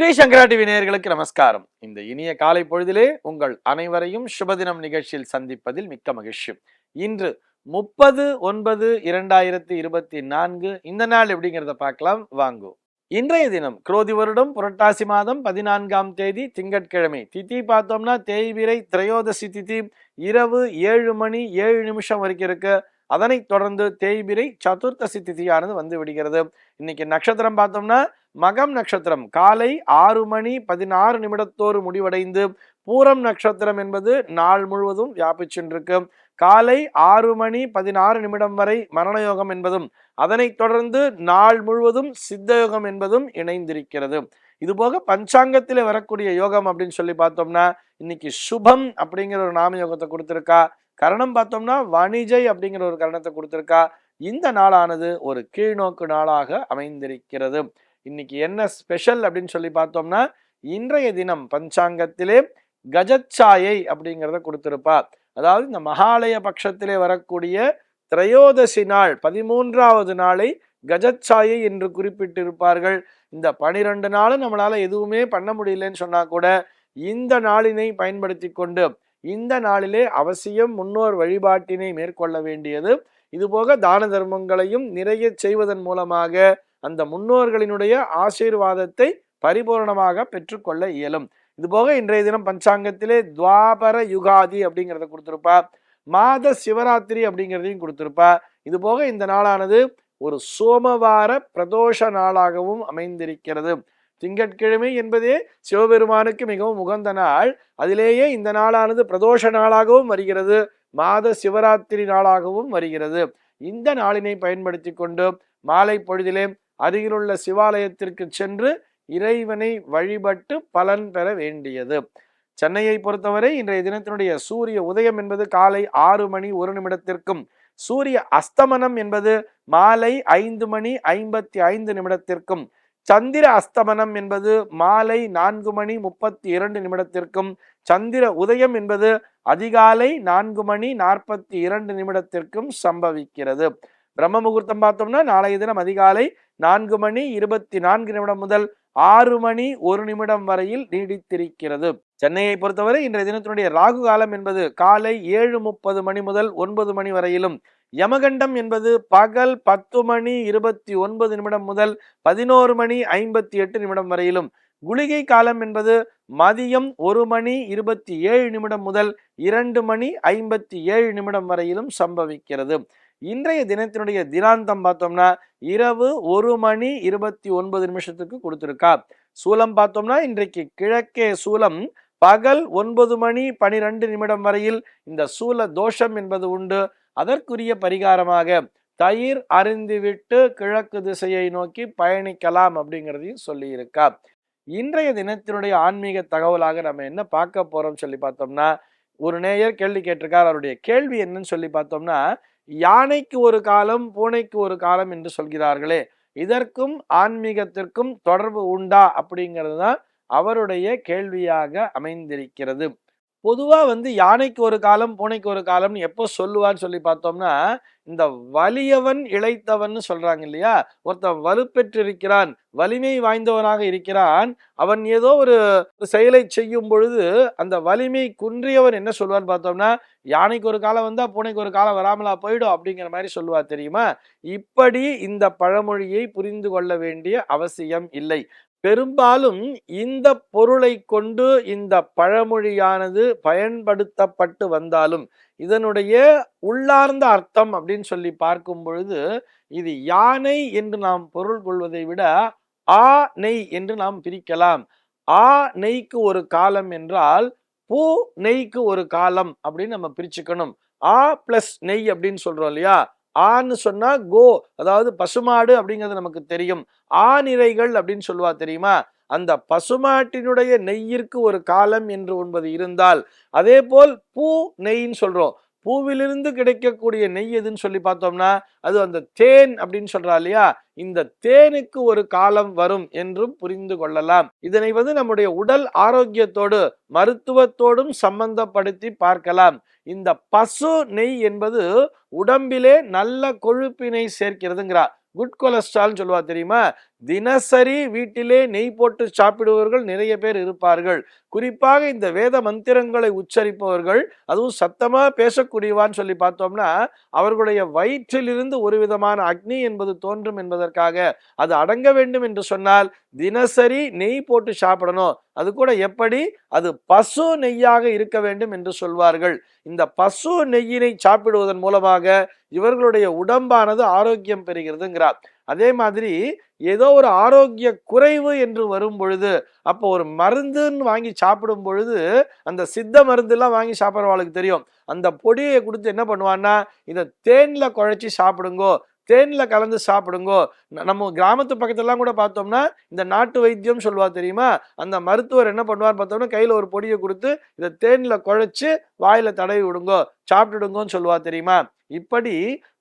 ஸ்ரீ சங்கரா TV நேயர்களுக்கு நமஸ்காரம். இந்த இனிய காலை பொழுதிலே உங்கள் அனைவரையும் சுபதினம் நிகழ்ச்சியில் சந்திப்பதில் மிக்க மகிழ்ச்சி. இன்று முப்பது ஒன்பது இரண்டாயிரத்தி இருபத்தி நான்கு இந்த நாள் எப்படிங்கிறத பார்க்கலாம். வாங்கும் இன்றைய தினம் குரோதி வருடம் புரட்டாசி மாதம் பதினான்காம் தேதி திங்கட்கிழமை. திதி பார்த்தோம்னா தேய்பிரை திரையோதசி திதி. இரவு ஏழு மணி ஏழு நிமிஷம் வரைக்கும் இருக்கு. அதனைத் தொடர்ந்து தேய்பிரை சதுர்த்தசி திதியானது வந்து விடுகிறது. இன்னைக்கு நட்சத்திரம் பார்த்தோம்னா மகம் நட்சத்திரம். காலை ஆறு மணி பதினாறு நிமிடத்தோடு முடிவடைந்து பூரம் நட்சத்திரம் என்பது நாள் முழுவதும் வியாபிச்சென்றிருக்கு. காலை ஆறு மணி பதினாறு நிமிடம் வரை மரணயோகம் என்பதும் அதனைத் தொடர்ந்து நாள் முழுவதும் சித்த யோகம் என்பதும் இணைந்திருக்கிறது. இதுபோக பஞ்சாங்கத்தில் வரக்கூடிய யோகம் அப்படின்னு சொல்லி பார்த்தோம்னா இன்னைக்கு சுபம் அப்படிங்கிற ஒரு நாம யோகத்தை கொடுத்துருக்கா. கரணம் பார்த்தோம்னா வணிஜை அப்படிங்கிற ஒரு கரணத்தை கொடுத்துருக்கா. இந்த நாளானது ஒரு கீழ்நோக்கு நாளாக அமைந்திருக்கிறது. இன்னைக்கு என்ன ஸ்பெஷல் அப்படின்னு சொல்லி பார்த்தோம்னா இன்றைய தினம் பஞ்சாங்கத்திலே கஜச்சாயை அப்படிங்கிறத கொடுத்திருப்பா அதாவது இந்த மகாலய பட்சத்திலே வரக்கூடிய திரையோதசி நாள் பதிமூன்றாவது நாளை கஜச்சாயை என்று குறிப்பிட்டிருப்பார்கள். இந்த பனிரெண்டு நாளும் நம்மளால எதுவுமே பண்ண முடியலன்னு சொன்னா கூட இந்த நாளினை பயன்படுத்தி கொண்டு இந்த நாளிலே அவசியம் முன்னோர் வழிபாட்டினை மேற்கொள்ள வேண்டியது. இதுபோக தான தர்மங்களையும் நிறைய செய்வதன் மூலமாக அந்த முன்னோர்களினுடைய ஆசீர்வாதத்தை பரிபூரணமாக பெற்றுக்கொள்ள இயலும். இதுபோக இன்றைய தினம் பஞ்சாங்கத்திலே துவாபர யுகாதி அப்படிங்கிறத கொடுத்துருப்பா மாத சிவராத்திரி அப்படிங்கிறதையும் கொடுத்துருப்பா இது போக இந்த நாளானது ஒரு சோமவார பிரதோஷ நாளாகவும் அமைந்திருக்கிறது. திங்கட்கிழமை என்பதே சிவபெருமானுக்கு மிகவும் உகந்த நாள். அதிலேயே இந்த நாளானது பிரதோஷ நாளாகவும் வருகிறது. மாத சிவராத்திரி நாளாகவும் வருகிறது. இந்த நாளினை பயன்படுத்தி கொண்டு மாலை பொழுதிலே அருகிலுள்ள சிவாலயத்திற்கு சென்று இறைவனை வழிபட்டு பலன் பெற வேண்டியது. சென்னையை பொறுத்தவரை இன்றைய தினத்தினுடைய சூரிய உதயம் என்பது காலை ஆறு மணி ஒரு நிமிடத்திற்கும் சூரிய அஸ்தமனம் என்பது மாலை ஐந்து மணி ஐம்பத்தி ஐந்து நிமிடத்திற்கும் சந்திர அஸ்தமனம் என்பது மாலை நான்கு மணி முப்பத்தி இரண்டு நிமிடத்திற்கும் சந்திர உதயம் என்பது அதிகாலை நான்கு மணி நாற்பத்தி இரண்டு நிமிடத்திற்கும் சம்பவிக்கிறது. பிரம்ம முகூர்த்தம் பார்த்தோம்னா நாளைய தினம் அதிகாலை நான்கு மணி இருபத்தி நான்கு நிமிடம் முதல் ஆறு மணி ஒரு நிமிடம் வரையில் நீடித்திருக்கிறது. சென்னையை பொறுத்தவரை இன்றைய தினத்தினுடைய ராகு காலம் என்பது காலை ஏழு முப்பது மணி முதல் ஒன்பது மணி வரையிலும். யமகண்டம் என்பது பகல் பத்து மணி இருபத்தி ஒன்பது நிமிடம் முதல் பதினோரு மணி ஐம்பத்தி எட்டு நிமிடம் வரையிலும். குளிகை காலம் என்பது மதியம் ஒரு மணி இருபத்தி ஏழு நிமிடம் முதல் இரண்டு மணி ஐம்பத்தி ஏழு நிமிடம் வரையிலும் சம்பவிக்கிறது. இன்றைய தினத்தினுடைய தினாந்தம் பார்த்தோம்னா இரவு ஒரு மணி இருபத்தி ஒன்பது நிமிஷத்துக்கு கொடுத்துருக்கா. சூலம் பார்த்தோம்னா இன்றைக்கு கிழக்கே சூலம் பகல் ஒன்பது மணி பனிரெண்டு நிமிடம் வரையில் இந்த சூல தோஷம் என்பது உண்டு. அதற்குரிய பரிகாரமாக தயிர் அருந்திவிட்டு கிழக்கு திசையை நோக்கி பயணிக்கலாம் அப்படிங்கிறதையும் சொல்லியிருக்கா. இன்றைய தினத்தினுடைய ஆன்மீக தகவலாக நம்ம என்ன பார்க்க போறோம் சொல்லி பார்த்தோம்னா ஒரு நேயர் கேள்வி கேட்டிருக்கார். அவருடைய கேள்வி என்னன்னு சொல்லி பார்த்தோம்னா யானைக்கு ஒரு காலம் பூனைக்கு ஒரு காலம் என்று சொல்கிறார்களே. இதற்கும் ஆன்மீகத்திற்கும் தொடர்பு உண்டா அப்படிங்கிறது தான் அவருடைய கேள்வியாக அமைந்திருக்கிறது. பொதுவாக வந்து யானைக்கு ஒரு காலம் பூனைக்கு ஒரு காலம்னு எப்போ சொல்லுவான்னு சொல்லி பார்த்தோம்னா இந்த வலியவன் இழைத்தவன் சொல்றாங்க இல்லையா? ஒருத்தன் வலுப்பெற்றிருக்கிறான் வலிமை வாய்ந்தவனாக இருக்கிறான் அவன் ஏதோ ஒரு செயலை செய்யும் பொழுது அந்த வலிமை குன்றியவன் என்ன சொல்லுவான்னு பார்த்தோம்னா யானைக்கு ஒரு காலம் வந்தா பூனைக்கு ஒரு காலம் வராமலா போயிடும் அப்படிங்கிற மாதிரி சொல்லுவா தெரியுமா? இப்படி இந்த பழமொழியை புரிந்து கொள்ள வேண்டிய அவசியம் இல்லை. பெரும்பாலும் இந்த பொருளை கொண்டு இந்த பழமொழியானது பயன்படுத்தப்பட்டு வந்தாலும் இதனுடைய உள்ளார்ந்த அர்த்தம் அப்படின்னு சொல்லி பார்க்கும் பொழுது இது யானை என்று நாம் பொருள் கொள்வதை விட ஆ நெய் என்று நாம் பிரிக்கலாம். ஆ நெய்க்கு ஒரு காலம் என்றால் பூ நெய்க்கு ஒரு காலம் அப்படின்னு நம்ம பிரிச்சுக்கணும். ஆ பிளஸ் நெய் அப்படின்னு சொல்றோம் இல்லையா? ஆன்னு சொன்னா கோ அதாவது பசுமாடு அப்படிங்கிறது நமக்கு தெரியும். ஆநிறைகள் அப்படின்னு சொல்லுவா தெரியுமா? அந்த பசுமாட்டினுடைய நெய்யிற்கு ஒரு காலம் என்று ஒன்பது இருந்தால் அதே போல் பூ நெய்ன்னு சொல்றோம். பூவிலிருந்து கிடைக்கக்கூடிய நெய் எதுன்னு சொல்லி பார்த்தோம்னா அது அந்த தேன் அப்படின்னு சொல்றா இல்லையா? இந்த தேனுக்கு ஒரு காலம் வரும் என்றும் புரிந்து கொள்ளலாம். இதனை வந்து நம்முடைய உடல் ஆரோக்கியத்தோடு மருத்துவத்தோடும் சம்பந்தப்படுத்தி பார்க்கலாம். இந்த பசு நெய் என்பது உடம்பிலே நல்ல கொழுப்பினை சேர்க்கிறதுங்கிறா. குட் கொலஸ்ட்ரால் சொல்லுவா தெரியுமா? தினசரி வீட்டிலே நெய் போட்டு சாப்பிடுபவர்கள் நிறைய பேர் இருப்பார்கள். குறிப்பாக இந்த வேத மந்திரங்களை உச்சரிப்பவர்கள் அதுவும் சத்தமா பேசக்கூடியவான்னு சொல்லி பார்த்தோம்னா அவர்களுடைய வயிற்றிலிருந்து ஒரு விதமான அக்னி என்பது தோன்றும் என்பதற்காக அது அடங்க வேண்டும் என்று சொன்னால் தினசரி நெய் போட்டு சாப்பிடணும். அது கூட எப்படி? அது பசு நெய்யாக இருக்க வேண்டும் என்று சொல்வார்கள். இந்த பசு நெய்யினை சாப்பிடுவதன் மூலமாக இவர்களுடைய உடம்பானது ஆரோக்கியம் பெறுகிறதுங்கிறார். அதே மாதிரி ஏதோ ஒரு ஆரோக்கிய குறைவு என்று வரும் பொழுது அப்போ ஒரு மருந்துன்னு வாங்கி சாப்பிடும் பொழுது அந்த சித்த மருந்துலாம் வாங்கி சாப்பிட்றவாளுக்கு தெரியும். அந்த பொடியை கொடுத்து என்ன பண்ணுவான்னா இதை தேனில் குழைச்சி சாப்பிடுங்கோ தேன்ல கலந்து சாப்பிடுங்கோ. நம்ம கிராமத்து பக்கத்துலலாம் கூட பார்த்தோம்னா இந்த நாட்டு வைத்தியம் சொல்லுவா தெரியுமா? அந்த மருத்துவர் என்ன பண்ணுவார் பார்த்தோம்னா கையில் ஒரு பொடியை கொடுத்து இதை தேனில் குழைச்சு வாயில் தடவி விடுங்கோ சாப்பிட்டுடுங்கோன்னு சொல்லுவா தெரியுமா? இப்படி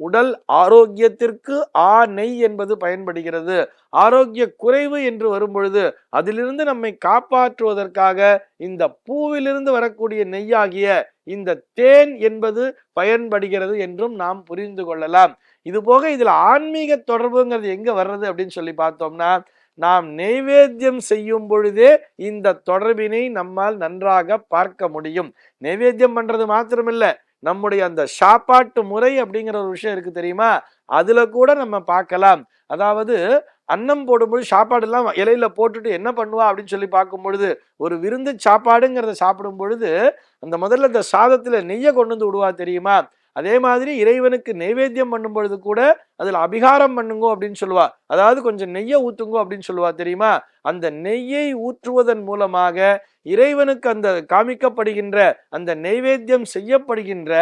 உடல் ஆரோக்கியத்திற்கு ஆ நெய் என்பது பயன்படுகிறது. ஆரோக்கிய குறைவு என்று வரும்பொழுது அதிலிருந்து நம்மை காப்பாற்றுவதற்காக இந்த பூவிலிருந்து வரக்கூடிய நெய்யாகிய இந்த தேன் என்பது பயன்படுகிறது என்றும் நாம் புரிந்து கொள்ளலாம். இது போக இதில் ஆன்மீக தொடர்புங்கிறது எங்கே வர்றது அப்படின்னு சொல்லி பார்த்தோம்னா நாம் நெய்வேத்தியம் செய்யும் பொழுதே இந்த தொடர்பினை நம்மால் நன்றாக பார்க்க முடியும். நெய்வேத்தியம் பண்ணுறது மாத்திரமில்லை நம்முடைய அந்த சாப்பாட்டு முறை அப்படிங்கிற ஒரு விஷயம் இருக்கு தெரியுமா? அதுல கூட நம்ம பார்க்கலாம். அதாவது அன்னம் போடும்போது சாப்பாடு எல்லாம் இலையில போட்டுட்டு என்ன பண்ணுவா அப்படின்னு சொல்லி பார்க்கும் பொழுது ஒரு விருந்து சாப்பாடுங்கிறத சாப்பிடும் பொழுது அந்த முதல்ல இந்த சாதத்துல நெய்யை கொண்டு வந்து விடுவா தெரியுமா? அதே மாதிரி இறைவனுக்கு நைவேத்தியம் பண்ணும் பொழுது கூட அதில் அபிகாரம் பண்ணுங்க அப்படின்னு சொல்லுவா. அதாவது கொஞ்சம் நெய்யை ஊற்றுங்கோ அப்படின்னு சொல்லுவா தெரியுமா? அந்த நெய்யை ஊற்றுவதன் மூலமாக இறைவனுக்கு அந்த காமிக்கப்படுகின்ற அந்த நைவேத்தியம் செய்யப்படுகின்ற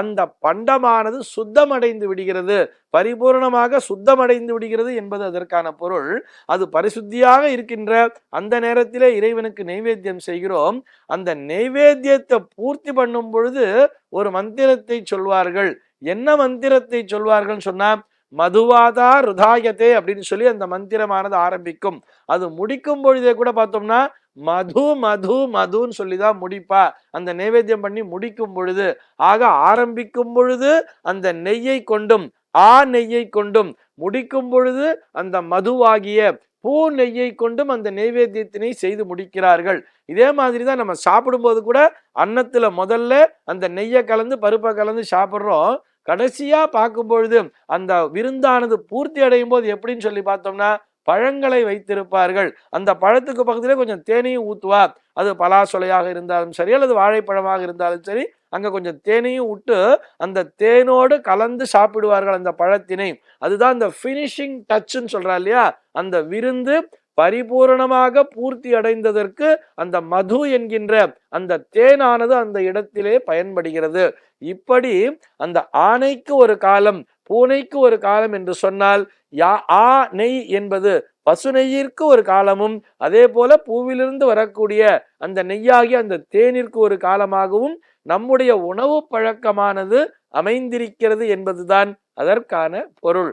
அந்த பண்டமானது சுத்தமடைந்து விடுகிறது. பரிபூரணமாக சுத்தமடைந்து விடுகிறது என்பது அதற்கான பொருள். அது பரிசுத்தியாக இருக்கின்ற அந்த நேரத்திலே இறைவனுக்கு நைவேத்தியம் செய்கிறோம். அந்த நைவேத்தியத்தை பூர்த்தி பண்ணும் பொழுது ஒரு மந்திரத்தை சொல்வார்கள். என்ன மந்திரத்தை சொல்வார்கள் சொன்னா மதுவாதா ருதாயத்தே அப்படின்னு சொல்லி அந்த மந்திரமானது ஆரம்பிக்கும். அது முடிக்கும் பொழுதே கூட பார்த்தோம்னா மது மது மதுன்னு சொல்லி தான் முடிப்பா. அந்த நைவேத்தியம் பண்ணி முடிக்கும் பொழுது ஆக ஆரம்பிக்கும் பொழுது அந்த நெய்யை கொண்டும் ஆ நெய்யை கொண்டும் முடிக்கும் பொழுது அந்த மதுவாகிய பூ நெய்யை கொண்டும் அந்த நைவேத்தியத்தினை செய்து முடிக்கிறார்கள். இதே மாதிரி தான் நம்ம சாப்பிடும்போது கூட அன்னத்தில் முதல்ல அந்த நெய்யை கலந்து பருப்பை கலந்து சாப்பிட்றோம். கடைசியாக பார்க்கும் பொழுது அந்த விருந்தானது பூர்த்தி அடையும் போது எப்படின்னு சொல்லி பார்த்தோம்னா பழங்களை வைத்திருப்பார்கள். அந்த பழத்துக்கு பக்கத்திலே கொஞ்சம் தேனையும் ஊற்றுவா அது பலாசொலையாக இருந்தாலும் சரி அல்லது வாழைப்பழமாக இருந்தாலும் சரி அங்கே கொஞ்சம் தேனையும் விட்டு அந்த தேனோடு கலந்து சாப்பிடுவார்கள் அந்த பழத்தினை. அதுதான் அந்த ஃபினிஷிங் டச்சுன்னு சொல்கிறா இல்லையா? அந்த விருந்து பரிபூரணமாக பூர்த்தி அடைந்ததற்கு அந்த மது என்கின்ற அந்த தேனானது அந்த இடத்திலே பயன்படுகிறது. இப்படி அந்த ஆணைக்கு ஒரு காலம் பூனைக்கு ஒரு காலம் என்று சொன்னால் யா ஆ நெய் என்பது பசு நெய்யிற்கு ஒரு காலமும் அதே போல பூவிலிருந்து வரக்கூடிய அந்த நெய்யாகிய அந்த தேனிற்கு ஒரு காலமாகவும் நம்முடைய உணவு பழக்கமானது அமைந்திருக்கிறது என்பதுதான் அதற்கான பொருள்.